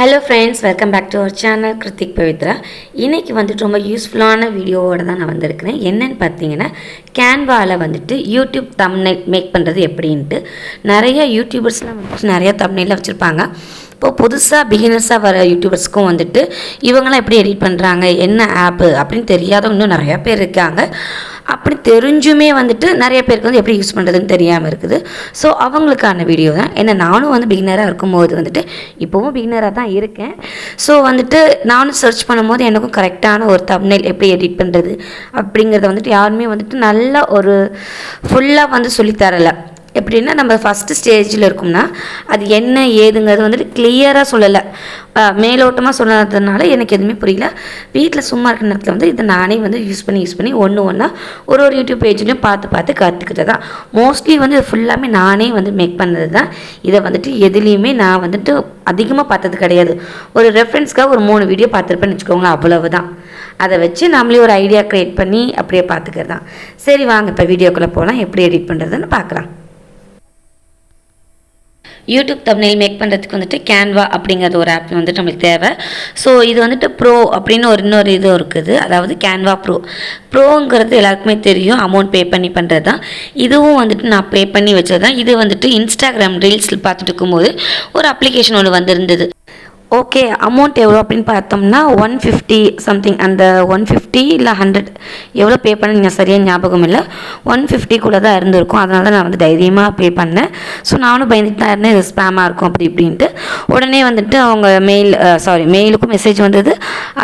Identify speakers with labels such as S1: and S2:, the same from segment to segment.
S1: Hello friends welcome back to our channel Kiruthik Pavithra இன்றைக்கி வந்துட்டு ரொம்ப யூஸ்ஃபுல்லான வீடியோவோட தான் நான் வந்திருக்கிறேன். என்னன்னு பார்த்தீங்கன்னா கேன்வாவில் வந்துட்டு யூடியூப் தம்னைல் மேக் பண்ணுறது எப்படின்ட்டு. நிறைய யூடியூபர்ஸ்லாம் வந்துட்டு நிறையா தம்னைலாம் வச்சுருப்பாங்க. இப்போது புதுசாக பிகினர்ஸாக வர யூடியூபர்ஸ்க்கும் வந்துட்டு இவங்களாம் எப்படி எடிட் பண்ணுறாங்க என்ன ஆப்பு அப்படின்னு தெரியாதவங்க இன்னும் நிறையா பேர் இருக்காங்க. அப்படி தெரிஞ்சுமே வந்துட்டு நிறைய பேருக்கு வந்து எப்படி யூஸ் பண்ணுறதுன்னு தெரியாமல் இருக்குது. ஸோ அவங்களுக்கான வீடியோ தான். ஏன்னா நானும் வந்து பிகினராக இருக்கும்போது வந்துட்டு இப்போவும் பிகினராக தான் இருக்கேன். ஸோ வந்துட்டு நானும் சர்ச் பண்ணும்போது எனக்கும் கரெக்டான ஒரு தம்னைல் எப்படி எடிட் பண்ணுறது அப்படிங்கிறத வந்துட்டு யாருமே வந்துட்டு நல்ல ஒரு ஃபுல்லாக வந்து சொல்லித்தரலை எப்படின்னா நம்ம ஃபஸ்ட்டு ஸ்டேஜில் இருக்கோம்னா அது என்ன ஏதுங்கிறது வந்துட்டு கிளியராக சொல்லலை. மேலோட்டமாக சொன்னதுனால எனக்கு எதுவுமே புரியல. வீட்டில் சும்மா இருக்கிற நேரத்தில் வந்து இதை நானே வந்து யூஸ் பண்ணி யூஸ் பண்ணி ஒன்று ஒன்றா ஒரு ஒரு யூடியூப் பேஜ்லையும் பார்த்து பார்த்து கற்றுக்கிட்டது தான். மோஸ்ட்லி வந்து இது ஃபுல்லாமே நானே வந்து மேக் பண்ணது தான். இதை வந்துட்டு எதுலேயுமே நான் வந்துட்டு அதிகமாக பார்த்தது கிடையாது. ஒரு ரெஃபரன்ஸ்க்காக ஒரு மூணு வீடியோ பார்த்துருப்பேன்னு வச்சுக்கோங்களேன் அவ்வளவு தான் அதை வச்சு நம்மளே ஒரு ஐடியா க்ரியேட் பண்ணி அப்படியே பார்த்துக்கிறது தான். சரி வாங்க இப்போ வீடியோக்குள்ளே போகலாம் எப்படி எடிட் பண்ணுறதுன்னு பார்க்கலாம். யூடியூப் தமிழில் மேக் பண்ணுறதுக்கு வந்துட்டு கேன்வா அப்படிங்கிறது ஒரு ஆப் வந்துட்டு நம்மளுக்கு தேவை. ஸோ இது வந்துட்டு ப்ரோ அப்படின்னு ஒரு இன்னொரு இது இருக்குது. அதாவது கேன்வா ப்ரோ ப்ரோங்கிறது எல்லாருக்குமே தெரியும். அமௌண்ட் பே பண்ணி பண்ணுறது தான் இதுவும் வந்துட்டு நான் பே பண்ணி வச்சது தான் இது வந்துட்டு இன்ஸ்டாகிராம் ரீல்ஸில் பார்த்துட்டு இருக்கும்போது ஒரு அப்ளிகேஷன் ஒன்று வந்திருந்தது. ஓகே அமௌண்ட் எவ்வளோ அப்படின்னு பார்த்தோம்னா ஒன் ஃபிஃப்டி சம்திங் அந்த ஒன் ஃபிஃப்டி இல்லை ஹண்ட்ரட் எவ்வளோ பே பண்ண நீங்கள் சரியாக ஞாபகம் இல்லை. ஒன் ஃபிஃப்டிக்குள்ளே தான் இருந்திருக்கும். அதனால தான் நான் வந்து தைரியமாக பே பண்ணேன். ஸோ நானும் பயந்துட்டு தான் இருந்தேன். இது ஸ்பேமாக இருக்கும் அப்படி இப்படின்ட்டு. உடனே வந்துட்டு அவங்க மெயில் சாரி மெயிலுக்கும் மெசேஜ் வந்தது.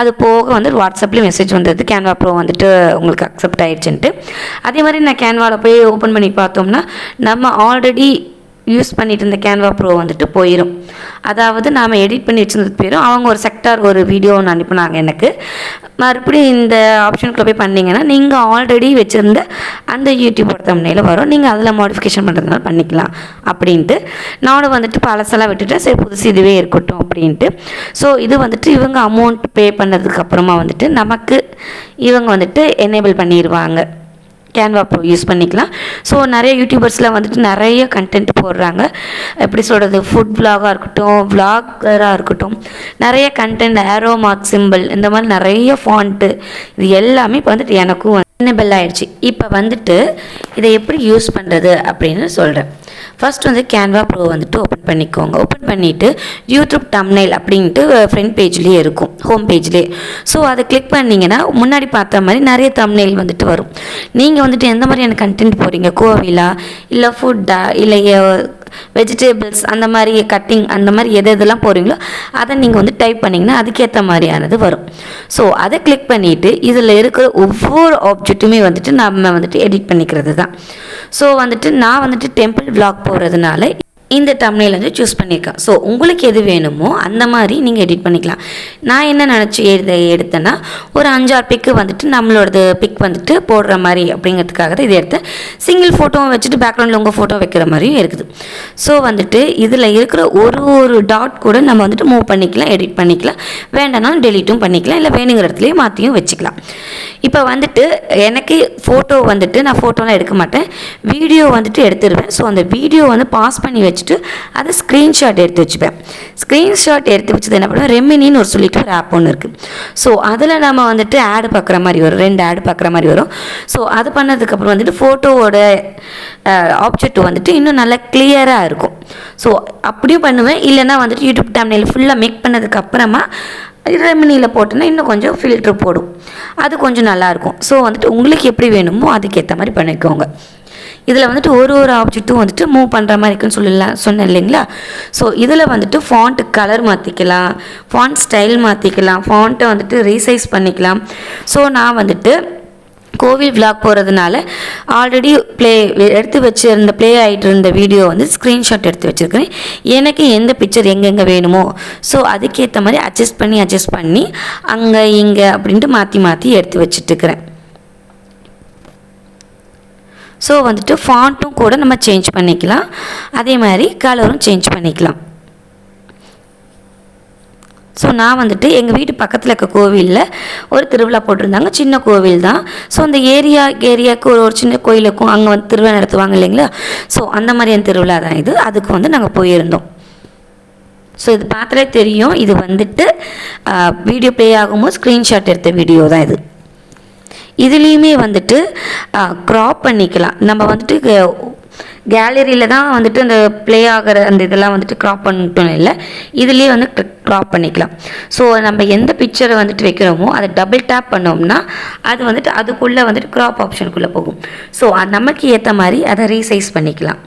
S1: அது போக வந்து வாட்ஸ்அப்லேயும் மெசேஜ் வந்தது. கேன்வா ப்ரோ வந்துட்டு உங்களுக்கு அக்செப்ட் ஆயிடுச்சுன்ட்டு. அதே மாதிரி நான் கேன்வாவில் போய் ஓப்பன் பண்ணி பார்த்தோம்னா நம்ம ஆல்ரெடி யூஸ் பண்ணிட்டு இருந்த கேன்வா ப்ரோ வந்துட்டு போயிடும் அதாவது நாம் எடிட் பண்ணி வச்சுருந்தது போயிடும் அவங்க ஒரு செக்டார் ஒரு வீடியோ ஒன்று அனுப்பினாங்க எனக்கு. மறுபடியும் இந்த ஆப்ஷனுக்குள்ள போய் பண்ணிங்கன்னா நீங்கள் ஆல்ரெடி வச்சுருந்த அந்த யூடியூப் தம்னையில் வரும். நீங்கள் அதில் மாடிஃபிகேஷன் பண்ணுறதுனால பண்ணிக்கலாம் அப்படின்ட்டு. நானும் வந்துட்டு பழசெல்லாம் விட்டுட்டு சரி புதுசு இதுவே இருக்கட்டும் அப்படின்ட்டு. ஸோ இது வந்துட்டு இவங்க அமௌண்ட் பே பண்ணதுக்கப்புறமா வந்துட்டு நமக்கு இவங்க வந்துட்டு எனேபிள் பண்ணிடுவாங்க கேன்வா ப்ரோ யூஸ் பண்ணிக்கலாம். ஸோ நிறைய யூடியூபர்ஸ்லாம் வந்துட்டு நிறைய கண்டென்ட் போடுறாங்க. எப்படி சொல்கிறது ஃபுட் விலாகாக இருக்கட்டும் விலாகராக இருக்கட்டும் நிறைய கண்டென்ட் ஏரோ மார்க் சிம்பிள் இந்த மாதிரி நிறைய ஃபாண்ட்டு இது எல்லாமே இப்போ வந்துட்டு எனக்கும் எனபிள் ஆகிடுச்சு இப்போ வந்துட்டு இதை எப்படி யூஸ் பண்ணுறது அப்படின்னு சொல்கிறேன் ஃபர்ஸ்ட் வந்து கேன்வா ப்ரோ வந்துட்டு ஓப்பன் பண்ணிக்கோங்க. ஓப்பன் பண்ணிவிட்டு யூடியூப் டம்னைல் அப்படின்ட்டு ஃப்ரண்ட் பேஜ்லேயே இருக்கும். ஹோம் பேஜ்லேயே ஸோ அதை கிளிக் பண்ணிங்கன்னா முன்னாடி பார்த்த மாதிரி நிறைய தம்னைல் வந்துட்டு வரும். நீங்கள் வந்துட்டு எந்த மாதிரியான கண்டென்ட் போகிறீங்க கோவிலா? இல்லை ஃபுட்டா இல்லை வெஜிடேபிள்ஸ் அந்த மாதிரி கட்டிங் அந்த மாதிரி எது எதெல்லாம் போகிறீங்களோ அதை நீங்கள் வந்து டைப் பண்ணிங்கன்னா அதுக்கேற்ற மாதிரியானது வரும். ஸோ அதை கிளிக் பண்ணிவிட்டு இதில் இருக்கிற ஒவ்வொரு ஆப்ஜெக்ட்டுமே வந்துட்டு நம்ம வந்துட்டு எடிட் பண்ணிக்கிறது தான் ஸோ வந்துட்டு நான் வந்துட்டு டெம்பிள் விளாக் போகிறதுனால இந்த தமிழில் வந்து சூஸ் பண்ணியிருக்கேன் ஸோ உங்களுக்கு எது வேணுமோ அந்த மாதிரி நீங்கள் எடிட் பண்ணிக்கலாம். நான் என்ன நினச்சி எழுத எடுத்தேன்னா ஒரு அஞ்சாறு பிக்கு வந்துட்டு நம்மளோடது பிக் வந்துட்டு போடுற மாதிரி அப்படிங்கிறதுக்காக தான் இதை எடுத்தேன். சிங்கிள் ஃபோட்டோவும் வச்சுட்டு பேக்ரவுண்டில் உங்கள் ஃபோட்டோ வைக்கிற மாதிரியும் இருக்குது. ஸோ வந்துட்டு இதில் இருக்கிற ஒரு ஒரு டாட் கூட நம்ம வந்துட்டு மூவ் பண்ணிக்கலாம் எடிட் பண்ணிக்கலாம். வேண்டாம்னாலும் டெலிட்டும் பண்ணிக்கலாம். இல்லை வேணுங்கிற இடத்துலையும் மாற்றியும் வச்சுக்கலாம். இப்போ வந்துட்டு எனக்கு ஃபோட்டோ வந்துட்டு நான் ஃபோட்டோலாம் எடுக்க மாட்டேன். வீடியோ வந்துட்டு எடுத்துருவேன். ஸோ அந்த வீடியோ வந்து பாஸ் பண்ணி வச்சுட்டு அதை ஸ்க்ரீன்ஷாட் எடுத்து வச்சுப்பேன். ஸ்க்ரீன்ஷாட் எடுத்து வச்சது என்ன பண்ணுவேன்? ரெமினின்னு ஒரு சொல்லிட்டு ஒரு ஆப் ஒன்று இருக்குது ஸோ அதில் நம்ம வந்துட்டு ஆடு பார்க்குற மாதிரி வரும். ரெண்டு ஆடு பார்க்குற மாதிரி வரும். ஸோ அது பண்ணதுக்கப்புறம் வந்துட்டு ஃபோட்டோவோட ஆப்ஜெக்ட் வந்துட்டு இன்னும் நல்லா கிளியராக இருக்கும். ஸோ அப்படியும் பண்ணுவேன். இல்லைன்னா வந்துட்டு யூடியூப் டேம்னில் ஃபுல்லாக மேக் பண்ணதுக்கப்புறமா ரெமினியில் போட்டோன்னா இன்னும் கொஞ்சம் ஃபில்ட்ரு போடும். அது கொஞ்சம் நல்லாயிருக்கும். ஸோ வந்துட்டு உங்களுக்கு எப்படி வேணுமோ அதுக்கேற்ற மாதிரி பண்ணிக்கோங்க. இதில் வந்துட்டு ஒரு ஒரு ஆப்ஜெக்ட்டும் வந்துட்டு மூவ் பண்ணுற மாதிரி இருக்குன்னு சொல்லலாம் சொன்னேன் இல்லைங்களா? ஸோ இதில் வந்துட்டு ஃபாண்ட் கலர் மாற்றிக்கலாம் ஃபாண்ட் ஸ்டைல் மாற்றிக்கலாம் ஃபாண்ட்டை வந்துட்டு ரீசைஸ் பண்ணிக்கலாம். ஸோ நான் வந்துட்டு கோவில் விளாக் போகிறதுனால ஆல்ரெடி ப்ளே எடுத்து வச்சிருந்த ப்ளே ஆகிட்டு இருந்த வீடியோ வந்து ஸ்க்ரீன்ஷாட் எடுத்து வச்சுருக்கிறேன். எனக்கு எந்த பிக்சர் எங்கெங்கே வேணுமோ ஸோ அதுக்கேற்ற மாதிரி அட்ஜஸ்ட் பண்ணி அட்ஜஸ்ட் பண்ணி அங்கே இங்கே அப்படின்ட்டு மாற்றி மாற்றி எடுத்து வச்சுட்டுருக்கிறேன். ஸோ வந்துட்டு ஃபாண்ட்டும் கூட நம்ம சேஞ்ச் பண்ணிக்கலாம். அதே மாதிரி கலரும் சேஞ்ச் பண்ணிக்கலாம். ஸோ நான் வந்துட்டு எங்கள் வீட்டு பக்கத்தில் இருக்க கோவிலில் ஒரு திருவிழா போட்டிருந்தாங்க. சின்ன கோவில் தான். ஸோ அந்த ஏரியா ஏரியாவுக்கு ஒரு ஒரு சின்ன கோயிலுக்கும் அங்கே வந்து திருவிழா நடத்துவாங்க இல்லைங்களா? ஸோ அந்த மாதிரியான திருவிழா தான் இது. அதுக்கு வந்து நாங்கள் போயிருந்தோம். ஸோ இது பார்த்தாலே தெரியும். இது வந்துட்டு வீடியோ ப்ளே ஆகும்போது ஸ்க்ரீன்ஷாட் எடுத்த வீடியோ தான் இது. இதுலேயுமே வந்துட்டு க்ராப் பண்ணிக்கலாம். நம்ம வந்துட்டு கேலரியில் தான் வந்துட்டு அந்த ப்ளே ஆகிற அந்த இதெல்லாம் வந்துட்டு க்ராப் பண்ணிட்டோம் இல்லை. இதுலேயே வந்து க்ராப் பண்ணிக்கலாம். ஸோ நம்ம எந்த பிக்சரை வந்துட்டு வைக்கிறோமோ அதை டபுள் டேப் பண்ணோம்னா அது வந்துட்டு அதுக்குள்ளே வந்துட்டு க்ராப் ஆப்ஷனுக்குள்ளே போகும். ஸோ நமக்கு ஏற்ற மாதிரி அதை ரீசைஸ் பண்ணிக்கலாம்.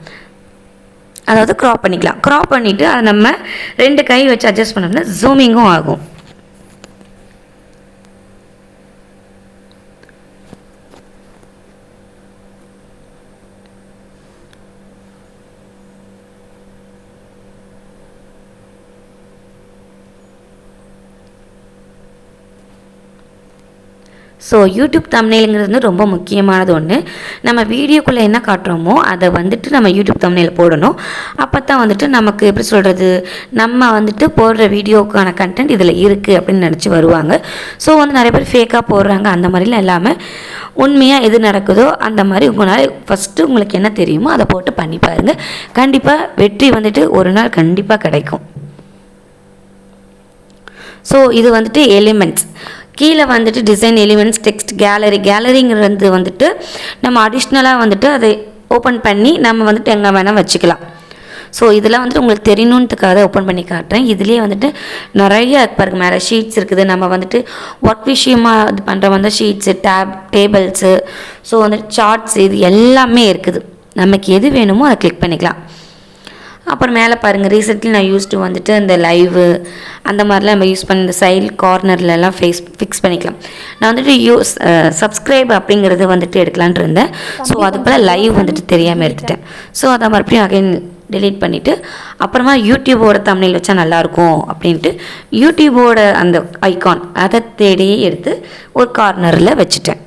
S1: அதாவது க்ராப் பண்ணிக்கலாம். க்ராப் பண்ணிவிட்டு அதை நம்ம ரெண்டு கை வச்சு அட்ஜஸ்ட் பண்ணோம்னா ஜூமிங்கும் ஆகும். ஸோ யூடியூப் தம்னேலுங்கிறது வந்து ரொம்ப முக்கியமானது ஒன்று நம்ம வீடியோக்குள்ளே என்ன காட்டுறோமோ அதை வந்துட்டு நம்ம யூடியூப் தம்னேல் போடணும். அப்போ தான் வந்துட்டு நமக்கு எப்படி சொல்கிறது நம்ம வந்துட்டு போடுற வீடியோக்கான கண்டென்ட் இதில் இருக்குது அப்படின்னு நினச்சி வருவாங்க. ஸோ வந்து நிறைய பேர் ஃபேக்காக போடுறாங்க அந்த மாதிரிலாம் இல்லாமல் உண்மையாக எது நடக்குதோ அந்த மாதிரி உங்களால் ஃபஸ்ட்டு உங்களுக்கு என்ன தெரியுமோ அதை போட்டு பண்ணி பாருங்கள் கண்டிப்பாக வெற்றி வந்துட்டு ஒரு நாள் கண்டிப்பாக கிடைக்கும். ஸோ இது வந்துட்டு எலிமெண்ட்ஸ் கீழே வந்துட்டு டிசைன் எலிமெண்ட்ஸ் டெக்ஸ்ட் கேலரி கேலரிங்கிறது வந்துட்டு நம்ம அடிஷ்னலாக வந்துட்டு அதை ஓப்பன் பண்ணி நம்ம வந்துட்டு எங்கே வேணால் வச்சுக்கலாம். ஸோ இதெல்லாம் வந்துட்டு உங்களுக்கு தெரியணுன்றதுக்காக ஓப்பன் பண்ணி காட்டுறேன். இதுலேயே வந்துட்டு நிறைய பாருங்க மேலே ஷீட்ஸ் இருக்குது. நம்ம வந்துட்டு ஒர்க் விஷயமாக இது பண்ணுற வந்து ஷீட்ஸு டேப் டேபிள்ஸு ஸோ வந்துட்டு சார்ட்ஸ் இது எல்லாமே இருக்குது. நமக்கு எது வேணுமோ அதை கிளிக் பண்ணிக்கலாம். அப்புறம் மேலே பாருங்கள் ரீசெண்ட்லி நான் யூஸ்டு வந்துட்டு இந்த லைவு அந்த மாதிரிலாம் நம்ம யூஸ் பண்ணி இந்த சைல் கார்னர்லலாம் ஃபேஸ் ஃபிக்ஸ் பண்ணிக்கலாம். நான் வந்துட்டு யூஸ் சப்ஸ்கிரைப் அப்படிங்கிறது வந்துட்டு எடுக்கலான்ட்டு இருந்தேன். ஸோ அதுக்குள்ள லைவ் வந்துட்டு தெரியாமல் எடுத்துட்டேன். ஸோ அதை மறுபடியும் அகைன் டெலீட் பண்ணிவிட்டு அப்புறமா யூடியூபோட தமிழில் வச்சா நல்லாயிருக்கும் அப்படின்ட்டு யூடியூபோட அந்த ஐகான் அதை தேடியே எடுத்து ஒரு கார்னரில் வச்சுட்டேன்.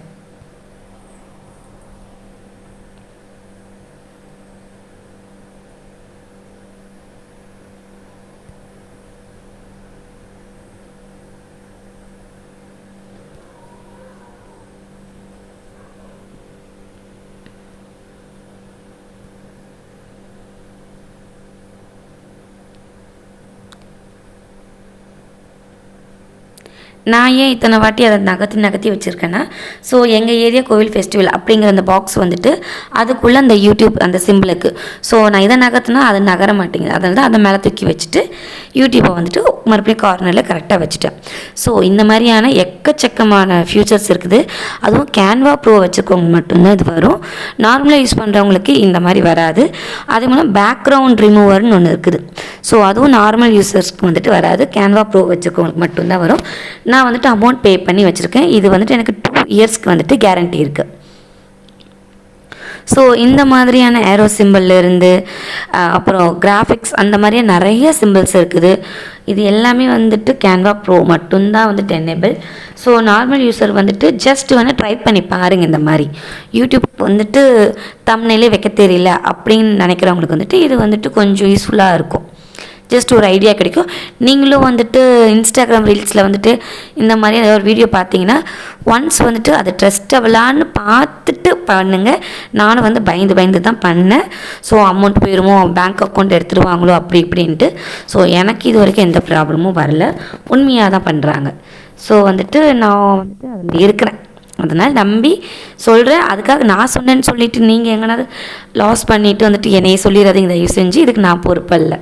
S1: நான் ஏன் இத்தனை வாட்டி அதை நகர்த்தி நகர்த்தி வச்சுருக்கேன்னா ஸோ எங்கள் ஏரியா கோவில் ஃபெஸ்டிவல் அப்படிங்கிற அந்த பாக்ஸ் வந்துட்டு அதுக்குள்ளே அந்த யூடியூப் அந்த சிம்பிளுக்கு ஸோ நான் இதை நகர்த்தினா அது நகர மாட்டேங்குது. அதனால தான் அதை மேலே தூக்கி வச்சுட்டு யூடியூப்பை வந்துட்டு மறுபடியும் கார்னரில் கரெக்டாக வச்சுட்டேன். ஸோ இந்த மாதிரியான எக்கச்சக்கமான ஃபியூச்சர்ஸ் இருக்குது. அதுவும் கேன்வா ப்ரோ வச்சுருக்கவங்க மட்டும்தான் இது வரும். நார்மலாக யூஸ் பண்ணுறவங்களுக்கு இந்த மாதிரி வராது. அதே மூலம் பேக்ரவுண்ட் ரிமூவர்னு ஒன்று இருக்குது. ஸோ அதுவும் நார்மல் யூசர்ஸ்க்கு வந்துட்டு வராது. கேன்வா ப்ரோ வச்சுக்கவங்களுக்கு மட்டும்தான் வரும். நான் வந்துட்டு அமௌண்ட் பே பண்ணி வச்சுருக்கேன். இது வந்துட்டு எனக்கு டூ இயர்ஸ்க்கு வந்துட்டு கேரண்டி இருக்குது ஸோ இந்த மாதிரியான ஏரோ இருந்து அப்புறம் கிராஃபிக்ஸ் அந்த மாதிரியே நிறைய சிம்பிள்ஸ் இருக்குது. இது எல்லாமே வந்துட்டு கேன்வா ப்ரோ மட்டும்தான் வந்துட்டு என்னேபிள் ஸோ நார்மல் யூஸர் வந்துட்டு ஜஸ்ட் வந்து ட்ரை பண்ணி பாருங்கள் இந்த மாதிரி. யூடியூப் வந்துட்டு தம்னிலே வைக்க தெரியல அப்படின்னு நினைக்கிறவங்களுக்கு வந்துட்டு இது வந்துட்டு கொஞ்சம் யூஸ்ஃபுல்லாக இருக்கும். ஜஸ்ட் ஒரு ஐடியா கிடைக்கும். நீங்களும் வந்துட்டு இன்ஸ்டாகிராம் ரீல்ஸில் வந்துட்டு இந்த மாதிரி ஏதாவது ஒரு வீடியோ பார்த்தீங்கன்னா ஒன்ஸ் வந்துட்டு அதை ட்ரஸ்டபுளான்னு பார்த்துட்டு பண்ணுங்கள் நானும் வந்து பயந்து பயந்து தான் பண்ணேன். ஸோ அமௌண்ட் போயிடுமோ பேங்க் அக்கௌண்ட் எடுத்துருவாங்களோ? அப்படி இப்படின்ட்டு. ஸோ எனக்கு இது வரைக்கும் எந்த ப்ராப்ளமும் வரல. உண்மையாக தான் பண்ணுறாங்க ஸோ வந்துட்டு நான் வந்துட்டு அதில் இருக்கிறேன். அதனால் நம்பி சொல்கிறேன் அதுக்காக நான் சொன்னேன்னு சொல்லிவிட்டு நீங்கள் எங்கேனாவது லாஸ் பண்ணிவிட்டு வந்துட்டு என்னையே சொல்லிடுறதுங்க தயவு செஞ்சு இதுக்கு நான் பொறுப்பல்ல.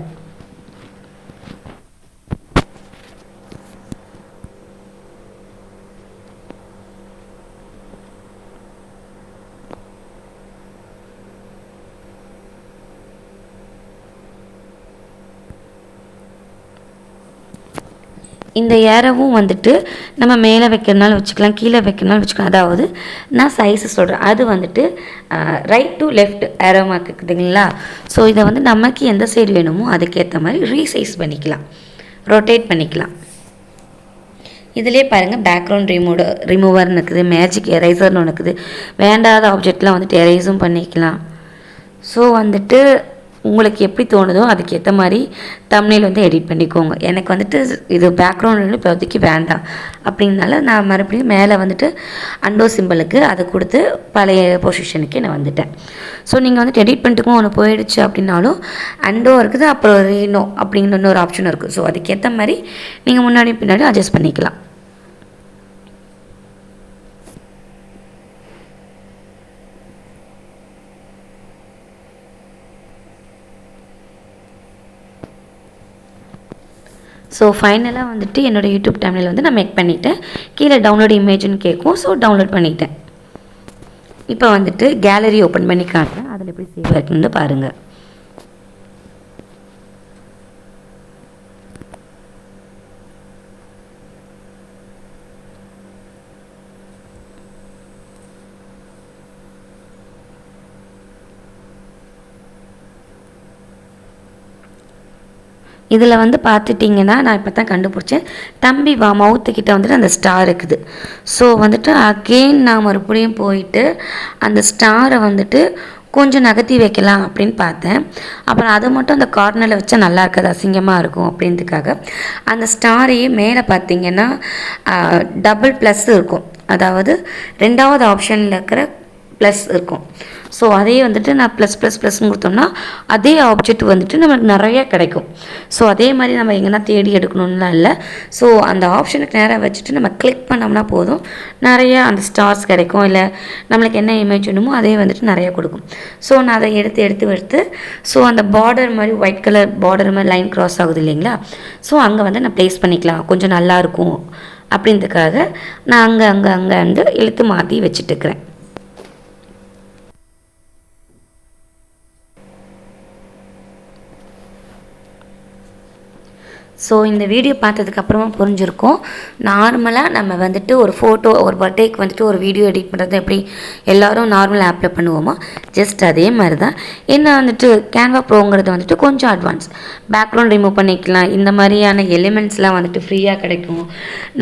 S1: இந்த ஏரவும் வந்துட்டு நம்ம மேலே வைக்கிறனால வச்சுக்கலாம் கீழே வைக்கிறனால வச்சுக்கலாம். அதாவது நான் சைஸு சொல்கிறேன் அது வந்துட்டு right to left arrow mark இருக்குதுங்களா ஸோ இதை வந்து நமக்கு எந்த சைடு வேணுமோ அதுக்கேற்ற மாதிரி ரீசைஸ் பண்ணிக்கலாம். ரொட்டேட் பண்ணிக்கலாம். இதிலே பாருங்கள் பேக்ரவுண்ட் ரிமூவ் ரிமூவர்னு இருக்குது மேஜிக் எரைசர்னு இருக்குது. வேண்டாத ஆப்ஜெக்ட்லாம் வந்துட்டு எரேஸும் பண்ணிக்கலாம். ஸோ வந்துட்டு உங்களுக்கு எப்படி தோணுதோ அதுக்கேற்ற மாதிரி தமிழில் வந்து எடிட் பண்ணிக்கோங்க. எனக்கு வந்துட்டு இது பேக்ரவுண்ட் வந்து இப்போதைக்கு வேண்டாம். அப்படின்னால நான் மறுபடியும் மேலே வந்துட்டு அண்டோ சிம்பிளுக்கு அதை கொடுத்து பழைய பொசிஷனுக்கு நான் வந்துட்டேன். ஸோ நீங்கள் வந்துட்டு எடிட் பண்ணிட்டுக்கும் ஒன்று போயிடுச்சு அப்படின்னாலும் அண்டோ இருக்குது அப்புறம் ரீனோ அப்படிங்கிற இன்னொரு ஆப்ஷன் இருக்குது ஸோ அதுக்கேற்ற மாதிரி நீங்கள் முன்னாடி பின்னாடி அட்ஜஸ்ட் பண்ணிக்கலாம். ஸோ ஃபைனலாக வந்துட்டு என்னோடய யூடியூப் சேனல் வந்து நான் மேக் பண்ணிட்டேன். கீழே டவுன்லோட் இமேஜ்னு கேட்கும். ஸோ டவுன்லோட் பண்ணிட்டேன். இப்போ வந்துட்டு கேலரி ஓப்பன் பண்ணி காட்டுறேன். அதில் எப்படி சேவ் இருக்குன்னு பாருங்கள் இதில் வந்து பார்த்துட்டிங்கன்னா நான் இப்போ தான் கண்டுபிடிச்சேன். தம்பி வா மவுத்துக்கிட்ட வந்துட்டு அந்த ஸ்டார் இருக்குது. ஸோ வந்துட்டு அகெயின் நான் மறுபடியும் போயிட்டு அந்த ஸ்டாரை வந்துட்டு கொஞ்சம் நகர்த்தி வைக்கலாம் அப்படின்னு பார்த்தேன். அப்புறம் அதை மட்டும் அந்த கார்னரில் வச்சா நல்லா இருக்காது அசிங்கமாக இருக்கும் அப்படின்றதுக்காக. அந்த ஸ்டாரையே மேலே பார்த்தீங்கன்னா டபுள் ப்ளஸ் இருக்கும். அதாவது ரெண்டாவது ஆப்ஷனில் இருக்கிற ப்ளஸ் இருக்கும். ஸோ அதே வந்துட்டு நான் ப்ளஸ் ப்ளஸ் ப்ளஸ்னு கொடுத்தோம்னா அதே ஆப்ஜெக்ட் வந்துட்டு நமக்கு நிறைய கிடைக்கும். ஸோ அதே மாதிரி நம்ம எங்கன்னா தேடி எடுக்கணும்லாம் இல்லை. ஸோ அந்த ஆப்ஷனுக்கு நேராக வச்சுட்டு நம்ம கிளிக் பண்ணோம்னா போதும். நிறைய அந்த ஸ்டார்ஸ் கிடைக்கும். இல்லை நம்மளுக்கு என்ன இமேஜ் வேணுமோ அதே வந்துட்டு நிறைய கொடுக்கும். ஸோ நான் அதை எடுத்து எடுத்து எடுத்து ஸோ அந்த பார்டர் மாதிரி ஒயிட் கலர் பார்டர் மாதிரி லைன் க்ராஸ் ஆகுது இல்லைங்களா? ஸோ அங்கே வந்து நான் ப்ளேஸ் பண்ணிக்கலாம். கொஞ்சம் நல்லாயிருக்கும் அப்படின்றதுக்காக நான் அங்கே அங்கே அங்கே வந்து இழுத்து மாற்றி வச்சுட்டுருக்கிறேன் ஸோ இந்த வீடியோ பார்த்ததுக்கப்புறமா புரிஞ்சிருக்கும். நார்மலாக நம்ம வந்துட்டு ஒரு ஃபோட்டோ ஒரு பர்த்டேக்கு வந்துட்டு ஒரு வீடியோ எடிட் பண்ணுறது எப்படி எல்லோரும் நார்மல் ஆப்பில் பண்ணுவோமோ? ஜஸ்ட் அதே மாதிரி தான் என்ன வந்துட்டு கேன்வா ப்ரோங்கிறது வந்துட்டு கொஞ்சம் அட்வான்ஸ் பேக்ரவுண்ட் ரிமூவ் பண்ணிக்கலாம். இந்த மாதிரியான எலிமெண்ட்ஸ்லாம் வந்துட்டு ஃப்ரீயாக கிடைக்கும்.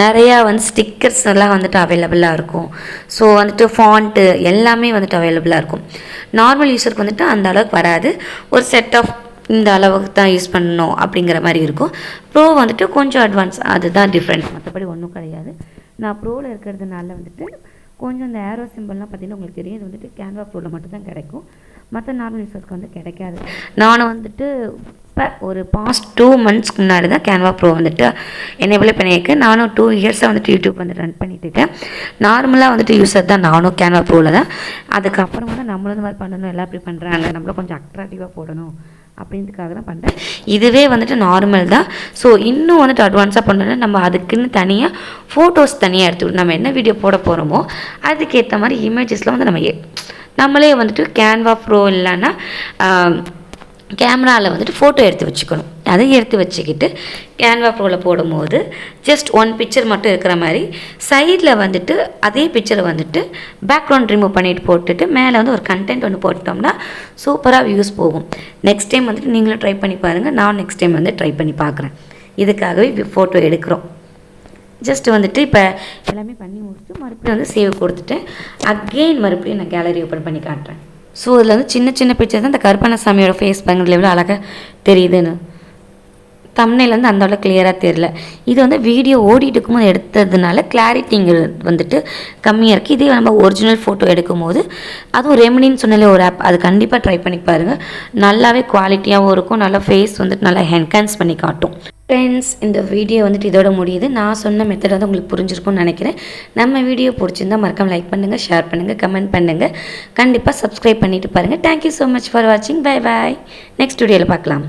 S1: நிறையா வந்து ஸ்டிக்கர்ஸ் எல்லாம் வந்துட்டு அவைலபிளாக இருக்கும். ஸோ வந்துட்டு ஃபாண்ட்டு எல்லாமே வந்துட்டு அவைலபிளாக இருக்கும். நார்மல் யூஸருக்கு வந்துட்டு அந்த அளவுக்கு வராது. ஒரு செட் ஆஃப் இந்த அளவுக்கு தான் யூஸ் பண்ணணும் அப்படிங்கிற மாதிரி இருக்கும். ப்ரோ வந்துட்டு கொஞ்சம் அட்வான்ஸ் அதுதான் டிஃப்ரெண்ட் மற்றபடி ஒன்றும் கிடையாது. நான் ப்ரோவில் இருக்கிறதுனால வந்துட்டு கொஞ்சம் இந்த ஏரோ சிம்பிள்லாம் பார்த்தீங்கன்னா உங்களுக்கு தெரியும். இது வந்துட்டு கேன்வா ப்ரோவில் மட்டும்தான் கிடைக்கும். மற்ற நார்மல் யூஸருக்கு வந்து கிடைக்காது. நானும் வந்துட்டு இப்போ ஒரு பாஸ்ட் டூ மந்த்ஸ்க்கு முன்னாடி தான் கேன்வா ப்ரோ வந்துட்டு என்னேபிளே பண்ணியிருக்கேன். நானும் டூ இயர்ஸாக வந்துட்டு யூடியூப் வந்து ரன் பண்ணிட்டு இருக்கேன். நார்மலாக வந்துட்டு யூஸர் தான் நானும் கேன்வா ப்ரோவில் தான். அதுக்கப்புறமா தான் நம்மளும் இந்த மாதிரி பண்ணணும். எல்லாம் இப்படி பண்ணுறாங்க நம்மளும் கொஞ்சம் அட்ராக்டிவாக போடணும். அப்படின்றதுக்காக தான் பண்ணுறேன் இதுவே வந்துட்டு நார்மல் தான். ஸோ இன்னும் வந்துட்டு அட்வான்ஸாக பண்ணணும்னா நம்ம அதுக்குன்னு தனியாக ஃபோட்டோஸ் தனியாக எடுத்துக்கணும் நம்ம என்ன வீடியோ போட போகிறோமோ அதுக்கேற்ற மாதிரி இமேஜஸ்லாம் வந்து நம்ம நம்மளே வந்துட்டு கேன்வா ப்ரோ இல்லைன்னா கேமராவில் வந்துட்டு ஃபோட்டோ எடுத்து வச்சுக்கணும். அதை எடுத்து வச்சுக்கிட்டு கேன்வா ப்ரோவில் போடும்போது ஜஸ்ட் ஒன் பிக்சர் மட்டும் இருக்கிற மாதிரி சைடில் வந்துட்டு அதே பிக்சரை வந்துட்டு பேக்ரவுண்ட் ரிமூவ் பண்ணிட்டு போட்டுட்டு மேலே வந்து ஒரு கண்டென்ட் ஒன்று போட்டோம்னா சூப்பராக வியூஸ் போகும். நெக்ஸ்ட் டைம் வந்துட்டு நீங்களும் ட்ரை பண்ணி பாருங்கள் நான் நெக்ஸ்ட் டைம் வந்து ட்ரை பண்ணி பார்க்குறேன் இதுக்காகவே ஃபோட்டோ எடுக்கிறோம். ஜஸ்ட் வந்துட்டு இப்போ எல்லாமே பண்ணி முடிச்சுட்டு மறுபடியும் வந்து சேவ் கொடுத்துட்டு அகெயின் மறுபடியும் நான் கேலரி ஓப்பன் பண்ணி காட்டுறேன். ஸோ அதில் வந்து சின்ன சின்ன பிக்சர் தான் இந்த கருப்பண்ணசாமியோட ஃபேஸ் பாருங்கள் எவ்வளோ அழகாக தெரியுதுன்னு. தம்னையிலேருந்து அந்த அளவுக்கு கிளியராக தெரில இது வந்து வீடியோ ஓடிட்டு இருக்கும்போது எடுத்ததுனால கிளாரிட்டிங்க வந்துட்டு கம்மியாக இருக்குது இதே நம்ம ஒரிஜினல் ஃபோட்டோ எடுக்கும்போது அதுவும் ரெமனின்னு சொன்னாலே ஒரு ஆப் அது கண்டிப்பாக ட்ரை பண்ணி பாருங்கள் நல்லாவே குவாலிட்டியாகவும் இருக்கும். நல்லா ஃபேஸ் வந்துட்டு நல்லா என்ஹான்ஸ் பண்ணி காட்டும். ஃப்ரெண்ட்ஸ் இந்த வீடியோ வந்துட்டு இதோட முடியுது. நான் சொன்ன மெத்தட் வந்து உங்களுக்கு புரிஞ்சிருக்கும்னு நினைக்கிறேன். நம்ம வீடியோ பிடிச்சிருந்தா மறக்காம லைக் பண்ணுங்கள் ஷேர் பண்ணுங்கள் கமெண்ட் பண்ணுங்கள் கண்டிப்பாக சப்ஸ்கிரைப் பண்ணிவிட்டு பாருங்கள் thank you so much for வாட்சிங் பை பாய் நெக்ஸ்ட் வீடியோவில் பார்க்கலாம்.